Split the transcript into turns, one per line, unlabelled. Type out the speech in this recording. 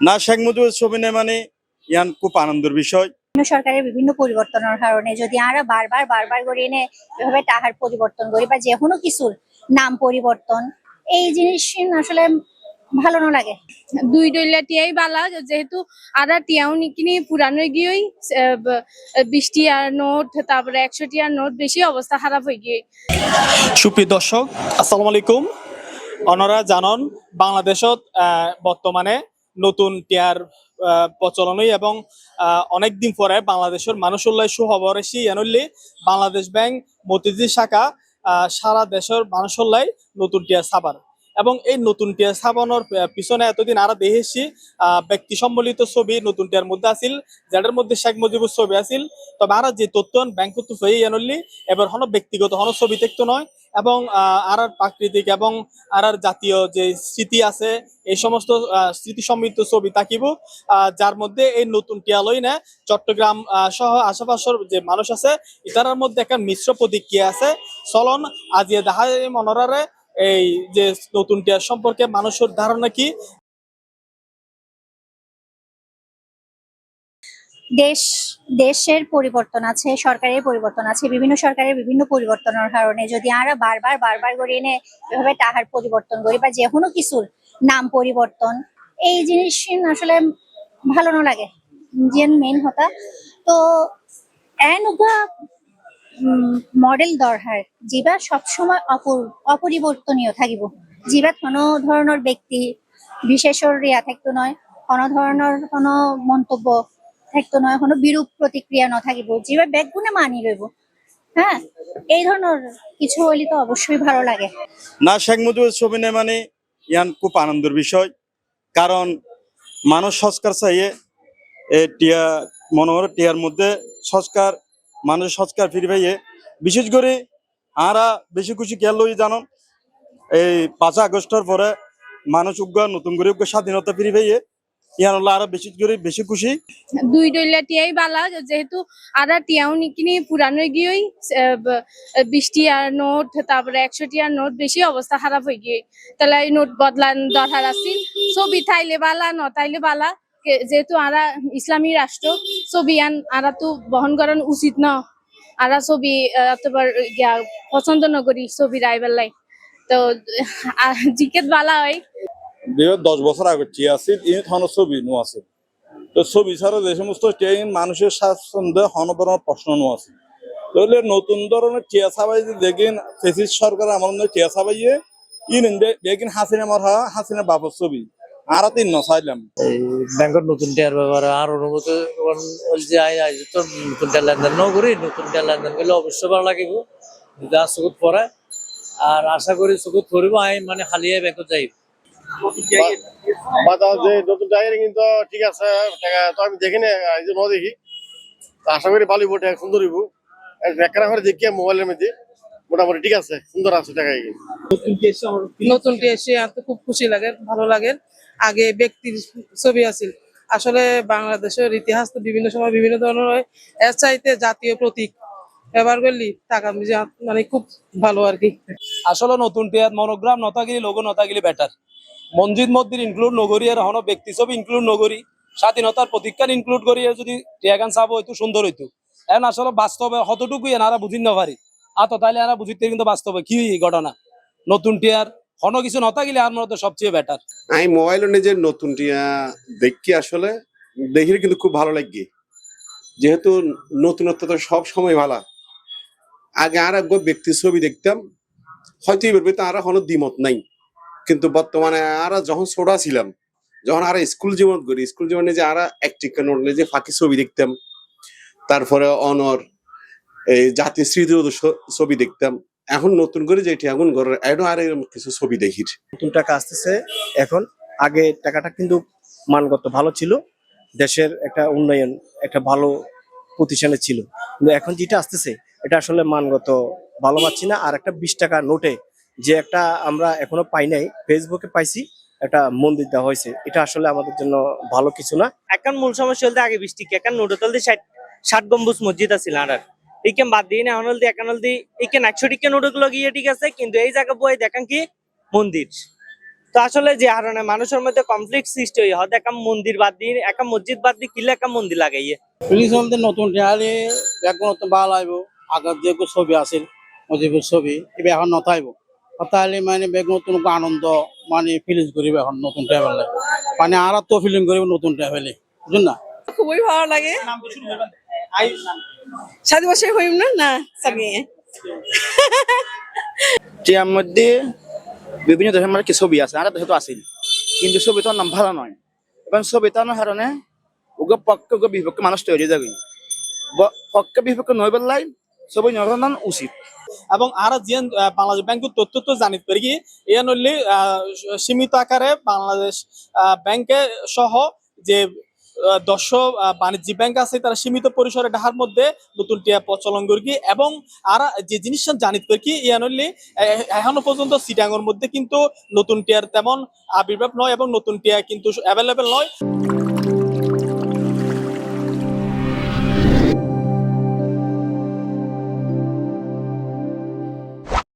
না শেখ মুজিবের ছবি নেই মানে ইয়ান খুব আনন্দের বিষয়।
বিভিন্ন সরকারের বিভিন্ন পরিবর্তনের কারণে যদি আমরা বারবার বারবার করে এনে এভাবে টাকার পরিবর্তন করি বা যে কোনো কিছুর নাম পরিবর্তন এই জিনিস আসলে ভালো না লাগে।
দুই ডইলা টিয়াই বালা যেহেতু আদা টিয়াও নিকিনি পুরানো গিয়েই বিশ টিয়ার নোট তারপরে একশো টিয়ার নোট বেশি অবস্থা খারাপ হয়ে গিয়ে।
সুপ্রিয় দর্শক আসসালামু আলাইকুম। অনরা জানন বাংলাদেশত আহ, বর্তমানে নতুন টিয়ার প্রচলনই এবং অনেক দিন পরে বাংলাদেশের মানুষ উল্লাই সুখবর এসি এনল্লি বাংলাদেশ ব্যাংক, মতিঝিল শাখা সারা দেশের মানুষ উল্লাই নতুন টিয়ার সাবান এবং এই নতুন টিয়ার সাবানোর পিছনে এতদিন আরও দেখেছি ব্যক্তি সম্বলিত ছবি নতুন টিয়ার মধ্যে আছিল, যাদের মধ্যে শেখ মুজিবুর ছবি আছিল। তবে আর যে তথ্য ব্যাংক তো এনল্লি এবার হনো ব্যক্তিগত হনো ছবি দেখতে নয়। এবং আর আর প্রাকৃতিক এবং আর আর জাতীয় যে স্মৃতি আছে, এই সমস্ত স্মৃতি সমৃদ্ধ ছবি তাকিব যার মধ্যে এই নতুন টিয়ালই না চট্টগ্রাম সহ আশেপাশের যে মানুষ আছে, ইতারার মধ্যে একটা মিশ্র প্রতিক্রিয়া আছে। চলন আজিয়ে দেখা মনোরারে এই যে নতুন টিয়ার সম্পর্কে মানুষের ধারণা কি?
দেশ, দেশের পরিবর্তন আছে, সরকারের পরিবর্তন আছে, বিভিন্ন সরকারের বিভিন্ন পরিবর্তনের কারণে যদি আমরা বারবার বারবার করে এনে এভাবে টাকার পরিবর্তন করি বা যে কোনো কিছুর নাম পরিবর্তন, এই জিনিস আসলে ভালো না লাগে। যেন মেন হতা তো এনেকুৱা মডেল দৰকাৰ যিবা সবসময় অপর, অপরিবর্তনীয় থাকিব। যিবা কোনো ধৰণৰ ব্যক্তি বিশেষৰ ৰিয়া থাকিব নহয় কোনো ধৰণৰ কোনো মন্তব্য থাকতো নয় কোনো বিরূপ প্রতিক্রিয়া নথাকিব যিবা বেগগুণে মানি লইব হ্যাঁ? এই ধরনের কিছু হইলে তো অবশ্যই ভালো লাগে।
না, শেখ মুজিবের ছবি নেই মানে ইয়ান, খুব আনন্দের বিষয়। কারণ মানুষ সংস্কার চাইয়ে টিয়া মনোহর টিয়ার মধ্যে সংস্কার মানুষ সংস্কার ফিরে পাইয়ে, বিশেষ করে আরা বেশি খুশি খেয়াল লই জানো, এই পাঁচ আগস্টের পরে মানুষ উগ্র, নতুন করে উগ্র স্বাধীনতা ফিরে পাইয়ে ইয়ান হলো আরও বেশি করে, বেশি খুশি।
দুই ডইলা টিয়াই বালা, যেহেতু আদা টিয়াও নিকিনি, পুরানো গিয়েই বিশ টিয়ার নোট, তারপরে একশো টিয়ার নোট, বেশি অবস্থা খারাপ হয়ে গিয়ে, তাহলে এই নোট বদলান দরকার আছিল ছবি থাইলে বালা, ন তাইলে বালা যেহেতু আরা ইসলামী রাষ্ট্র, ছবি আন, আরা তো বহন করান উচিত ন। আরা ছবি গিয়া পছন্দ নকরি ছবি রাইবেলাই তো জিকেত বালা হয়।
বিগত দশ বছর আগে টিয়া আছে ইনি হন ছবি নো আছে। তো ছবি ছাড়া যে সমস্ত ট্রেন মানুষের স্বাচ্ছন্দ্যে হন ধরনের প্রশ্ন নো আছে। তাহলে নতুন ধরনের টিয়া ছাবাই যে দেখেন, ফেসিস সরকার আমার টিয়া ছাবাইয়ে ইন দেখেন হাসিনা মারা হাসিনা বাপর ছবি। আর তিন ন চাইলাম
ব্যাংকের নতুন টিয়ার ব্যাপারে আর অনুমতি যে আই আই তো নতুন লেনদেন ন করি, নতুন লেনদেন করলে অবশ্যই ভালো লাগিব। আর চকুত পরে আর আশা করি চকুত পরিব আই মানে হালিয়ে ব্যাংকত যাই
বাজার যে নতুন জায়গায় কিন্তু ঠিক আছে তো আমি দেখিনি এই যে ন দেখি আশা করি ভালো হইব টাকা সুন্দর হইব। করে দেখি মোবাইলের মধ্যে মোটামুটি ঠিক আছে সুন্দর আছে টাকা
নতুনটি এসে এত খুব খুশি লাগে ভালো লাগে। আগে ব্যক্তির ছবি আছিল। আসলে বাংলাদেশের ইতিহাস তো বিভিন্ন সময় বিভিন্ন ধরনের হয় এর চাইতে জাতীয় প্রতীক। ব্যবহার করলি টাকা মিজা- মানে খুব ভালো আর কি।
আসলে নতুন টিয়ার মনোগ্রাম নতাগিরি লোগো নতাগিরি বেটার মসজিদ মন্দির ইনক্লুড নগরী আর হন ব্যক্তি ছবি ইনক্লুড নগরী। স্বাধীনতার প্রতীক্ষান ইনক্লুড করি যদি টিয়াগান চাব হইতো সুন্দর হইতো। এখন আসলে বাস্তবে কতটুকু এনারা বুঝি না পারি আর তাইলে এরা বুঝিতে কিন্তু বাস্তবে কি ঘটনা। নতুন টিয়ার হন কিছু নতাগিলে আর মনে হয় সবচেয়ে বেটার
আমি মোবাইলে নিজে নতুন টিয়া দেখি আসলে দেখি কিন্তু খুব ভালো লাগে। যেহেতু নতুনত্ব তো সব সময় ভালো। আগে আর এক ব্যক্তির ছবি দেখতাম, হয়তো এবার আর কোনো দ্বিমত নাই। কিন্তু বর্তমানে আর যখন ছোটা ছিলাম, যখন আর স্কুল জীবন করি, স্কুল জীবনে যে আর একটিকা নোট যে ফাঁকি ছবি দেখতাম, তারপরে অনর, এই জাতীয় স্মৃতি ছবি দেখতাম, এখন নতুন করে যেটি এখন ঘরের এখন আর কিছু ছবি দেখি।
নতুন টাকা আসতেছে এখন, আগে টাকাটা কিন্তু মানগত ভালো ছিল, দেশের একটা উন্নয়ন, একটা ভালো প্রতিষ্ঠানে ছিল। কিন্তু এখন যেটা আসতেছে, এটা আসলে মানগত ভালো পাচ্ছি না, আর একটা বিশ টাকা নোটে যে একটা আমরা এখনও পাই নাই ফেসবুকে পাইছি একটা মন্দির দেওয়া হয়েছে। এটা আসলে আমাদের জন্য ভালো কিছু না।
এখন মূল সমস্যা হলতে আগে বৃষ্টি এখন নোটো তলতে ষাট ষাট গম্বুজ মসজিদ আছিল আর এইখান বাদ দিয়ে না এখন হলতে এখন হলতে এইখান একশো টিকা নোটো গিয়ে ঠিক আছে কিন্তু এই জায়গা বই দেখান কি? মন্দির। তো আসলে যে হারণে মানুষের মধ্যে কনফ্লিক্ট সৃষ্টি হয়ে হয়তো একটা মন্দির বাদ দিয়ে একটা মসজিদ বাদ দিয়ে কিলে একটা মন্দির লাগাইয়ে
পুলিশ বলতে নতুন টিয়ারে ব্যাকগ্রাউন্ড তো ভালো আইব আগত যে ছবি আছিল মুজিবুর ছবি এবার এখন নথাইব তাহলে মানে ব্যাকগ্রাউন্ড নতুন আনন্দ মানে ফিলিংস করিব এখন নতুন ট্রাভেল মানে আর তো ফিলিং করিব নতুন ট্রাভেলে বুঝুন না?
খুবই ভালো লাগে। সাত বছর হইম না? না সামনে
টিয়ার মধ্যে বিভিন্ন দেশের মানে কি ছবি আছে আর দেশে তো আছিল কিন্তু ছবিটার নাম ভালো নয়। এবং ছবিটার কারণে ওকে পক্ষ ওকে বিপক্ষে মানুষ তৈরি যাবে। পক্ষে বিপক্ষে নয় বেলায় ছবি নয় উচিত।
এবং আর যে বাংলাদেশ ব্যাংকের তথ্য তো জানিত পারি কি এ নইলে সীমিত আকারে বাংলাদেশ ব্যাংকে সহ যে দশ আহ, বাণিজ্যিক ব্যাংক আছে তারা সীমিত পরিসরে ঢাকার মধ্যে নতুন টিয়া প্রচলন করি এবং আর যে জিনিসটা জানিত কি ইয়া নইলে এখনও পর্যন্ত সিটাঙ্গর মধ্যে কিন্তু নতুন টিয়ার তেমন আবির্ভাব নয় এবং নতুন টিয়া কিন্তু অ্যাভেলেবেল নয়।